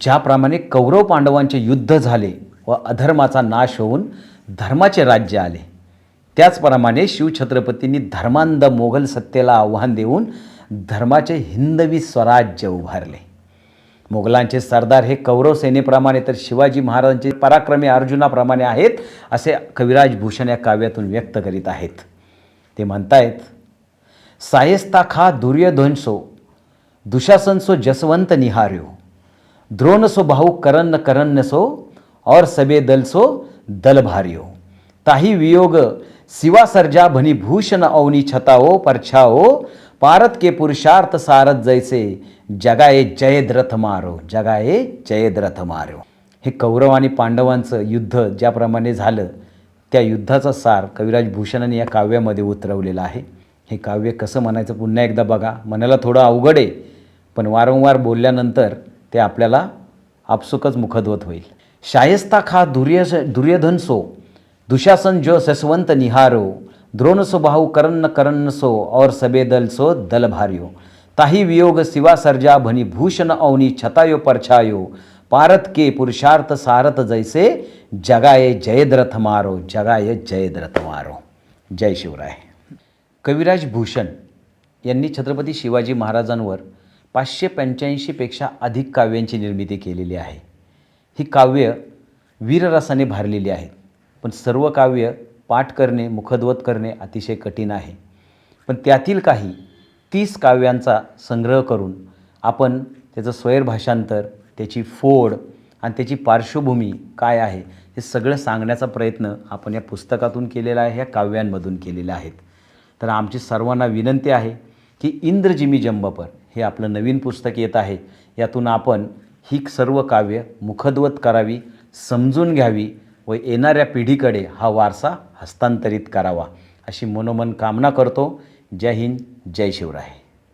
ज्याप्रमाणे कौरव पांडवांचे युद्ध झाले व अधर्माचा नाश होऊन धर्माचे राज्य आले. त्याचप्रमाणे शिवछत्रपतींनी धर्मांध मोगल सत्तेला आव्हान देऊन धर्माचे हिंदवी स्वराज्य उभारले. मोगलांचे सरदार हे कौरव सेनेप्रमाणे तर शिवाजी महाराजांचे पराक्रमी अर्जुनाप्रमाणे आहेत असे कविराज भूषण या काव्यातून व्यक्त करीत आहेत. ते म्हणतायत सायस्ता खा दुर्योधनसो दुशासनसो जसवंत निहार्यो द्रोणसो भाऊ करन्न करन्नसो और सबे दलसो दल भार्यो ताही वियोग सिवा सर्जा भनी भूषण अवनी छताओ परछाओ पारत के पुरुषार्थ सारथ जैसे जगाये जयद्रथ मारो जगाये जयद्रथ मारो हे कौरव आणि पांडवांचं युद्ध ज्याप्रमाणे झालं त्या युद्धाचा सार कविराज भूषणाने या काव्यामध्ये उतरवलेला आहे. हे काव्य कसं म्हणायचं पुन्हा एकदा बघा मनाला थोडं अवघड आहे पण वारंवार बोलल्यानंतर ते आपल्याला आपसुकच मुखद्वत होईल. शायस्ता खा दुर्य दुर्योधन सो दुशासन जो ससवंत निहारो द्रोण स्वभाऊ भाऊ करन्न करन्न सो और सबे दल सो दल भार्यो. ताही वियोग सिवा सर्जा भनी भूषण अवनी छतायो परछायो पारत के पुरुषार्थ सारथ जैसे जगाये जयद्रथ मारो जगाये जयद्रथ मारो. जय शिवराय. कविराज भूषण यांनी छत्रपती शिवाजी महाराजांवर पाचशे पंच्याऐंशीपेक्षा अधिक काव्यांची निर्मिती केलेली आहे. ही काव्य वीररसाने भारलेली आहेत. पण सर्व काव्य पाठ करणे मुखद्वत करणे अतिशय कठीण आहे. पण त्यातील काही तीस काव्यांचा संग्रह करून आपण त्याचं स्वैरभाषांतर त्याची फोड आणि त्याची पार्श्वभूमी काय आहे हे सगळं सांगण्याचा प्रयत्न आपण या पुस्तकातून केलेला आहे या काव्यांमधून केलेला आहेत तर आमची सर्वांना विनंती आहे की इंद्रजिमी जंबपर हे आपलं नवीन पुस्तक येत आहे. यातून आपण ही सर्व काव्य मुखद्वत करावी समजून घ्यावी व येणाऱ्या पिढीकडे हा वारसा हस्तांतरित करावा अशी मनोमन कामना करतो. जय हिंद जय शिवराय.